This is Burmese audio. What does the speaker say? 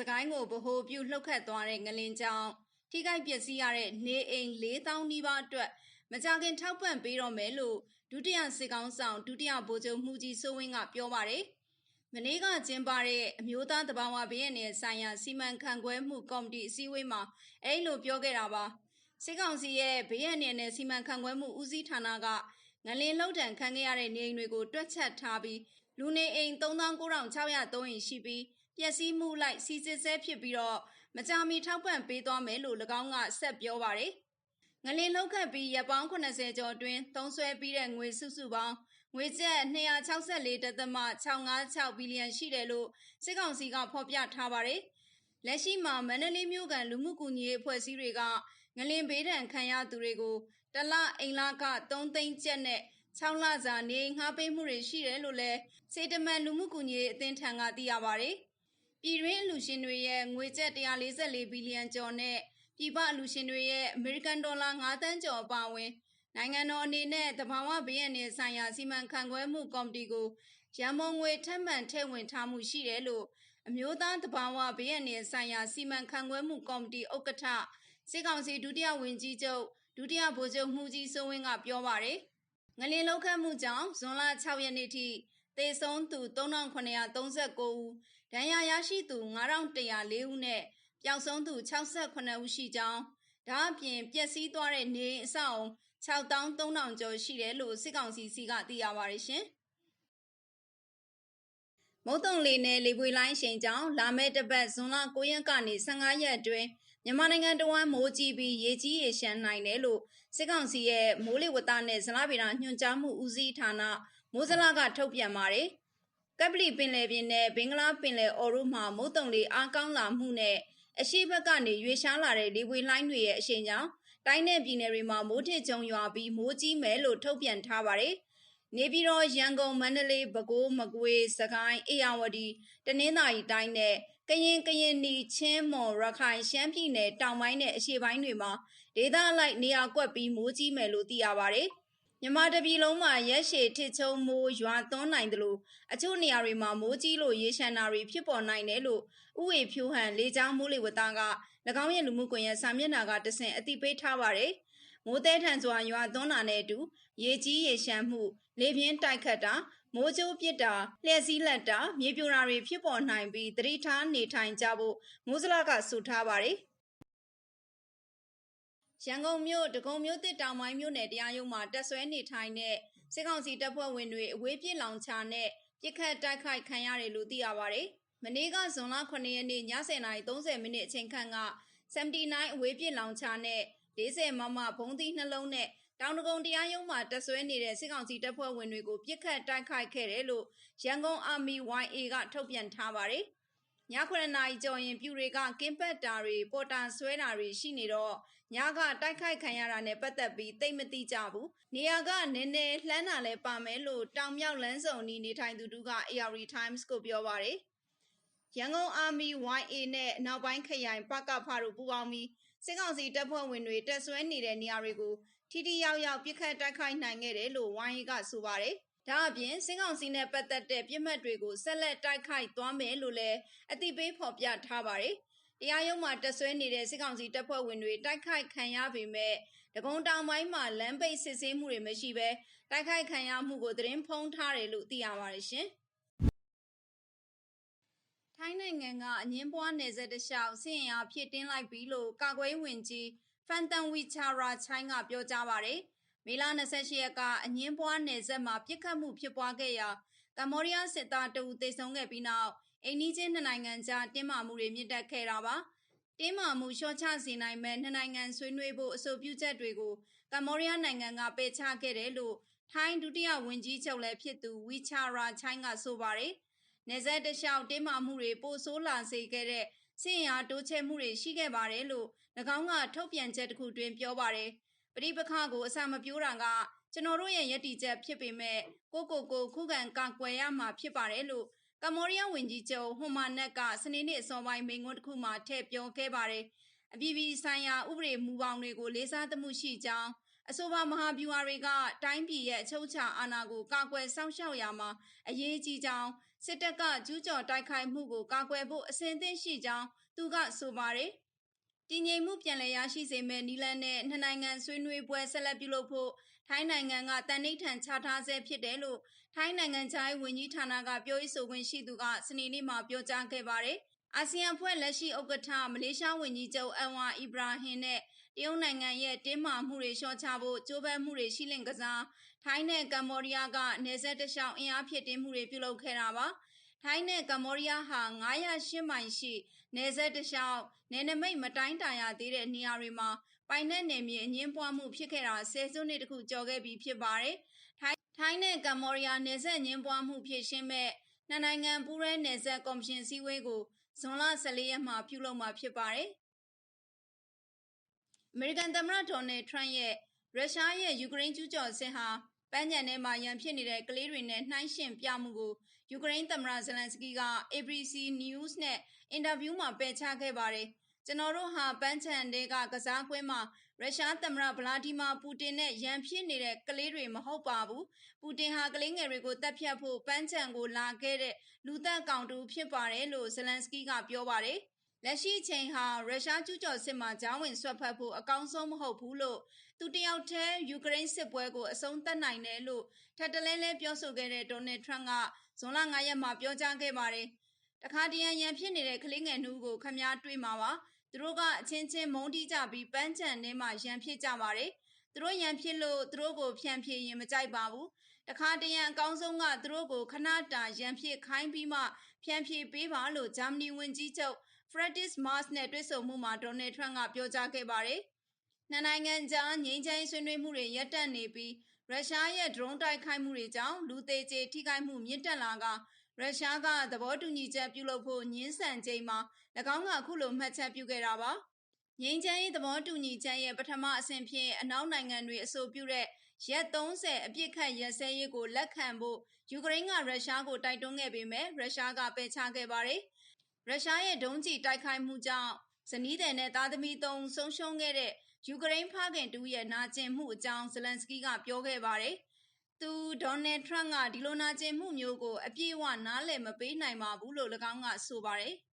စကိုင်းကိုဗဟိုပြုလှုပ်ခတ်သွားတဲ့ငလင်ကြောင့်ထိခိုက်ပျက်စီးရတဲ့နေအိမ်4000နီးပါးအတွက်မကြခင်ထောက်ပံ့ပေးတော့မယ်လို့ဒုတိယစစ်ကောင်းဆောင်ဒုတိယဗိုလ်ချုပ်မှုကြီးစိုးဝင်းကပြောပါတယ်။မနေ့ကကျင်းပတဲ့အမျိုးသားတဘာဝဘေးရန်နယ်ဆိုင်ရာစီမံခန့်ခွဲမှုကော်မတီအစည်းအဝေးမှာအဲ့လိုပြောခဲ့တာပါ။စစ်ကောင်စီရဲ့ဘေးရန်နယ်နယ်စီမံခန့်ခွဲမှုဦးစီးဌာနကငလင်လှုပ်တံခံခဲ့ရတဲ့နေအိမ်တွေကိုတွက်ချက်ထားပြီးလူနေအိမ်39,603အိမ်ရှိပြီး ပျက်စီးမှုလိုက် စီစစ်ဆဲဖြစ်ပြီးတော့မကြာမီထောက်ပံ့ပေးသွားမယ်လို့၎င်းကဆက်ပြောပါတယ်။ငလင်လောက်ခတ်ပြီးရပောင်း80ကျော်အတွင်းသုံးဆွဲပြီးတဲ့ငွေစုစုပေါင်းငွေကျပ်264.656ဘီလီယံရှိတယ်လို့စစ်ကောင်စီကဖော်ပြထားပါတယ်။လက်ရှိမှာမန္တလေးမြို့ကန်လူမှုကူညီရေးအဖွဲ့အစည်းတွေကငလင်ဘေးဒဏ်ခံရသူတွေကိုတလအိမ်လာက3သိန်းကျပ်နဲ့6လစာနေငှားပေးမှုတွေရှိတယ်လို့လည်းစေတမန်လူမှုကူညီရေးအသင်းထံကသိရပါတယ်။ ပြည်တွင်းအလူရှင်တွေရဲ့ငွေကျပ်144ဘီလီယံကျော်နဲ့ပြည်ပအလူရှင်တွေရဲ့အမေရိကန်ဒေါ်လာ9သန်းကျော်အပါအဝင်နိုင်ငံတော်အနေနဲ့တဘာဝဘေးရန်နယ်ဆိုင်ရာစီမံခန့်ခွဲမှုကော်မတီကိုရန်မုံငွေထပ်မံထည့်ဝင်ထားမှုရှိတယ်လို့အမျိုးသားတဘာဝဘေးရန်နယ်ဆိုင်ရာစီမံခန့်ခွဲမှုကော်မတီဥက္ကဋ္ဌစစ်ကောင်စီဒုတိယဝန်ကြီးချုပ်ဒုတိယဗိုလ်ချုပ်မှုကြီးစိုးဝင်းကပြောပါတယ်ငလင်လောက်ခတ်မှုကြောင့်ဇွန်လ6ရက်နေ့ထိသေဆုံးသူ3939ဦး ဒဏ်ရာရရှိသူ9104ဦးနဲ့ပျောက်ဆုံးသူ68ဦးရှိကြောင်းဒါအပြင်ပျက်စီးသွားတဲ့နေအဆောက်6300ကျော်ရှိတယ်လို့စစ်ကောင်စီစီကသိရပါတယ်ရှင်မုတ်တုံလေးနဲ့လေပွေလိုင်းရှင်ကြောင့်လာမယ့်တပတ်ဇွန်လ9ရက်ကနေ15ရက်အတွင်းမြန်မာနိုင်ငံတဝမ်းမိုးကြီးပြီးရေကြီးရေရှမ်းနိုင်တယ်လို့စစ်ကောင်စီရဲ့မိုးလေဝသနဲ့ဇလဗေဒညွှန်ကြားမှုဦးစီးဌာနမိုးစလကထုတ်ပြန်ပါတယ်။ ကပလီပင်လယ်ပြင်နဲ့ဘင်္ဂလားပင်လယ်အော်တို့မှာမုတ်တုံလေးအားကောင်းလာမှုနဲ့အရှိဘက်ကနေရွေရှားလာတဲ့လေပွေလှိုင်းတွေရဲ့အရှိန်ကြောင့်တိုင်းနယ်ပြည်နယ်တွေမှာမိုးထစ်ကြုံရွာပြီးမိုးကြီးမယ်လို့ထုတ်ပြန်ထားပါတယ်။နေပြည်တော်ရန်ကုန်မန္တလေးပဲခူးမကွေးစကိုင်းအေရဝတီတနင်္သာရီတိုင်းနဲ့ကရင်ကရင်နီချင်းမွန်ရခိုင်ရှမ်းပြည်နယ်တောင်ပိုင်းနဲ့အရှေ့ပိုင်းတွေမှာဒေသအလိုက်နေရာကွက်ပြီးမိုးကြီးမယ်လို့သိရပါတယ်။ မြန်မာတပြည်လုံးမှာရက်ရှည်ထစ်ချုံမိုးရွာသွန်းနိုင်တယ်လို့အချို့နေရာတွေမှာမိုးကြီးလို့ရေရှမ်းတာတွေဖြစ်ပေါ်နိုင်တယ်လို့ဥဝေဖြိုးဟန်လေကြောင်းမိုးလေဝသက၎င်းရဲ့လူမှုကွန်ရက်စာမျက်နှာကတဆင့်အသိပေးထားပါတယ်။မိုးတဲထန်စွာရွာသွန်းတာနဲ့အတူရေကြီးရေရှမ်းမှုလေပြင်းတိုက်ခတ်တာမိုးကြိုးပစ်တာလျှက်စည်းလက်တာမြေပြိုတာတွေဖြစ်ပေါ်နိုင်ပြီးသတိထားနေထိုင်ကြဖို့မိုးစလကဆိုထားပါတယ် ရန်ကုန်မြို့ဒဂုံမြို့တစ်တောင်ပိုင်းမြို့နယ်တရားရုံးမှာတက်ဆွဲနေထိုင်တဲ့စစ်ကောင်စီတပ်ဖွဲ့ဝင်တွေအဝေးပြစ်လောင်ချနဲ့ပြစ်ခတ်တိုက်ခိုက်ခံရတယ်လို့သိရပါတယ်။မနေ့ကဇွန်လ9ရက်နေ့ည10:30မိနစ်အချိန်ခန့်က79အဝေးပြစ်လောင်ချနဲ့40မမဘုံသီးနှလုံးနဲ့တောင်တကုံတရားရုံးမှာတက်ဆွဲနေတဲ့စစ်ကောင်စီတပ်ဖွဲ့ဝင်တွေကိုပြစ်ခတ်တိုက်ခိုက်ခဲ့တယ်လို့ရန်ကုန်အာမီ YA ကထုတ်ပြန်ထားပါတယ်။ည9နာရီကျော်ရင်ပြူတွေကကင်းပတ်တာတွေပေါ်တာဆွဲတာတွေရှိနေတော့ ညကတိုက်ခိုက်ခံရတာနဲ့ပတ်သက်ပြီးသိမသိကြဘူးနေရာကနည်းနည်းလှမ်းတာလဲပါမယ်လို့တောင်မြောက်လန်းစုံနီနေထိုင်သူတို့က AR Times ကိုပြောပါတယ်ရန်ကုန်အာမီ YA နဲ့နောက်ပိုင်းခရိုင်ပကဖတို့ပူးပေါင်းပြီးစစ်ကောင်စီတပ်ဖွဲ့ဝင်တွေတက်ဆွဲနေတဲ့နေရာတွေကိုထိထိရောက်ရောက်ပြစ်ခတ်တိုက်ခိုက်နိုင်ခဲ့တယ်လို့ YA ကဆိုပါတယ်။ဒါအပြင်စစ်ကောင်စီနဲ့ပတ်သက်တဲ့ပြစ်မှတ်တွေကိုဆက်လက်တိုက်ခိုက်သွားမယ်လို့လည်းအသိပေးဖော်ပြထားပါတယ်။ တရားရုံးမှာတက်ဆွဲနေတဲ့စစ်ကောင်စီတပ်ဖွဲ့ဝင်တွေတိုက်ခိုက်ခံရပေမဲ့ဒဂုံတောင်ပိုင်းမှာလမ်းပိတ်စစ်ဆေးမှုတွေမရှိဘဲတိုက်ခိုက်ခံရမှုကိုသတင်းဖုံးထားတယ်လို့သိရပါတယ်ရှင်။ထိုင်းနိုင်ငံကအငင်းပွားနယ်စပ်တလျှောက်ဆင်ရဖြစ်တင်းလိုက်ပြီလို့ကာကွယ်ဝင်ကြီးဖန်တန်ဝီချာရာချိုင်းကပြောကြားပါတယ်။မေလ28ရက်ကအငင်းပွားနယ်စပ်မှာပြစ်ခတ်မှုဖြစ်ပွားခဲ့ရာကမ္ဘောဒီးယားစစ်သားတဦးသေဆုံးခဲ့ပြီးနောက် အိန္ဒိချင်းနှစ်နိုင်ငံကြားတင်းမာမှုတွေမြင့်တက်ခဲ့တာပါတင်းမာမှုလျှော့ချစေနိုင်မဲ့နှစ်နိုင်ငံဆွေးနွေးဖို့အဆိုပြုချက်တွေကိုကမ္ဘောဒီးယားနိုင်ငံကပယ်ချခဲ့တယ်လို့ထိုင်းဒုတိယဝန်ကြီးချုပ်လည်းဖြစ်သူဝီချာရာချိုင်းကဆိုပါတယ်နေဆက်တလျှောက်တင်းမာမှုတွေပိုဆိုးလာစေခဲ့တဲ့စင်ရာတိုးချဲမှုတွေရှိခဲ့ပါတယ်လို့၎င်းကထုတ်ပြန်ချက်တစ်ခုတွင်ပြောပါတယ်။ပရိပခကိုအစာမပြိုးတာကကျွန်တော်တို့ရဲ့ယက်တီချက်ဖြစ်ပေမဲ့ကိုကိုကိုခုခံကာကွယ်ရမှာဖြစ်ပါတယ်လို့ ကမ္ဘောဒီးယားဝန်ကြီးချုပ်ဟွန်မာနက်ကစနေနေ့အစောပိုင်းမိန့်ခွန်းတစ်ခုမှာထည့်ပြောခဲ့ပါတယ်။အပြည်ပြည်ဆိုင်ရာဥပဒေမူပေါင်းတွေကိုလေးစားသမှုရှိကြောင်းအဆိုပါမဟာဗျူဟာတွေကတိုင်းပြည်ရဲ့အချုပ်အခြာအာဏာကိုကာကွယ်စောင့်ရှောက်ရမှာအရေးကြီးကြောင်းစစ်တပ်ကကျူးကျော်တိုက်ခိုက်မှုကိုကာကွယ်ဖို့အစဉ်သင့်ရှိကြောင်းသူကဆိုပါတယ်။တည်ငြိမ်မှုပြန်လည်ရရှိစေမဲ့နီလန်နဲ့နှစ်နိုင်ငံဆွေးနွေးပွဲဆက်လက်ပြုလုပ်ဖို့ ထိုင်းနိုင်ငံကတန်ဋိဌာန်ချထားဆဲဖြစ်တယ်လို့ထိုင်းနိုင်ငံခြားရေးဝန်ကြီးဌာနကပြောရေးဆိုခွင့်ရှိသူကစနေနေ့မှာပြောကြားခဲ့ပါတယ်။အာဆီယံဖွဲ့လက်ရှိဥက္ကဋ္ဌမလေးရှားဝန်ကြီးချုပ်အန်ဝါအီဘရာဟင်နဲ့တရုတ်နိုင်ငံရဲ့တင်းမာမှုတွေလျှော့ချဖို့ကြိုးပမ်းမှုတွေရှိလင့်ကစားထိုင်းနဲ့ကမ္ဘောဒီးယားကနေဆက်တလျှောက်အင်အားဖြစ်တင်းမှုတွေပြုလုပ်ခဲ့တာပါထိုင်းနဲ့ကမ္ဘောဒီးယားဟာ908မိုင်ရှိနေဆက်တလျှောက်နယ်နိမိတ်မတိုင်းတာရသေးတဲ့နေရာတွေမှာ ပိုင်နက်နယ်မြေအငင်းပွားမှုဖြစ်ခဲ့တာဆယ်စုနှစ်တခုကျော်ခဲ့ပြီဖြစ်ပါတယ်ထိုင်းထိုင်းနဲ့ကမ္ဘောဒီးယားနယ်စပ်ငင်းပွားမှုဖြစ်ရှင်းမဲ့နှစ်နိုင်ငံပူးရဲနယ်စပ်ကော်မရှင်စည်းဝေးကိုဇွန်လ14ရက်မှာပြုလုပ်မှာဖြစ်ပါတယ်အမေရိကန်သမ္မတဒေါ်နယ်ထရန့်ရဲ့ရုရှားရဲ့ယူကရိန်းကျူးကျော်စစ်ဟာပန်းညံထဲမှာရန်ဖြစ်နေတဲ့ကလေးတွေနဲ့နှိုင်းယှဉ်ပြမှုကိုယူကရိန်းသမ္မတဇလန်စကီက ABC News နဲ့အင်တာဗျူးမှာပယ်ချခဲ့ပါတယ်။ ကျွန်တော်တို့ဟာပန်းချံတဲကကစားကွင်းမှာရုရှားသမ္မတဗလာဒီမာပူတင်နဲ့ရန်ဖြစ်နေတဲ့ကလေးတွေမဟုတ်ပါဘူး။ပူတင်ဟာကလေးငယ်တွေကိုတပ်ဖြတ်ဖို့ပန်းချံကိုလာခဲ့တဲ့လူသက်ကောင်တူဖြစ်ပါတယ်လို့ဇလန်စကီကပြောပါတယ်။လက်ရှိအချိန်ဟာရုရှားကျူးကျော်စစ်မှာဂျောင်းဝင်ဆွတ်ဖက်ဖို့အကောင်းဆုံးမဟုတ်ဘူးလို့သူတယောက်တည်းယူကရိန်းစစ်ပွဲကိုအဆုံးသတ်နိုင်တယ်လို့ထပ်တလဲလဲပြောဆိုခဲ့တဲ့ဒေါ်နယ်ထရန့်ကဇွန်လ9ရက်မှာပြောကြားခဲ့ပါတယ်။တခါတရံရန်ဖြစ်နေတဲ့ကလေးငယ်နှူးကိုခမားတွေးမှာပါ။ သူတို့ကအချင်းချင်းမုန်းတီးကြပြီးပန်းချန်ထဲမှာရန်ဖြစ်ကြပါတယ်။သူတို့ရန်ဖြစ်လို့သူတို့ကိုဖြန့်ဖြေရင်မကြိုက်ပါဘူး။တခါတရံအကောင်းဆုံးကသူတို့ကိုခဏတာရန်ဖြစ်ခိုင်းပြီးမှဖြန့်ဖြေပေးပါလို့ဂျာမနီဝန်ကြီးချုပ် Friedrich Merz နဲ့တွေ့ဆုံမှုမှာဒေါ်နယ်ထရန့်ကပြောကြားခဲ့ပါတယ်။နှစ်နိုင်ငံကြားငြိမ်းချမ်းဆွေးနွေးမှုတွေရပ်တန့်နေပြီးရုရှားရဲ့ဒရုန်းတိုက်ခိုက်မှုတွေကြောင့်လူသေးကြေထိခိုက်မှုမြင့်တက်လာက ရုရှားကသဘောတူညီချက်ပြုလုပ်ဖို့ညှင်းဆန်ချိန်မှာ၎င်းကအခုလိုမှတ်ချက်ပြုခဲ့တာပါ။ငိမ့်ချမ်းရေးသဘောတူညီချက်ရဲ့ပထမအဆင့်ဖြင့်အနောက်နိုင်ငံတွေအဆိုပြုတဲ့ရက်30အပြစ်ခတ်ရက်စဲရေးကိုလက်ခံဖို့ယူကရိန်းကရုရှားကိုတိုက်တွန်းခဲ့ပေမဲ့ရုရှားကပယ်ချခဲ့ပါတယ်။ရုရှားရဲ့ဒုံးကျည်တိုက်ခိုက်မှုကြောင့်ဇနီးသည်နဲ့သားသမီးသုံးဆုံးရှုံးခဲ့တဲ့ယူကရိန်းဖခင်တူရဲ့နာကျင်မှုအကြောင်းဇလန်စကီကပြောခဲ့ပါတယ်။ သူဒေါ်နယ်ထရန့်က ဒီလိုနာကျင်မှုမျိုးကို အပြည့်အဝ နားလည်မပေးနိုင်ပါဘူးလို့၎င်းက ဆိုပါတယ်။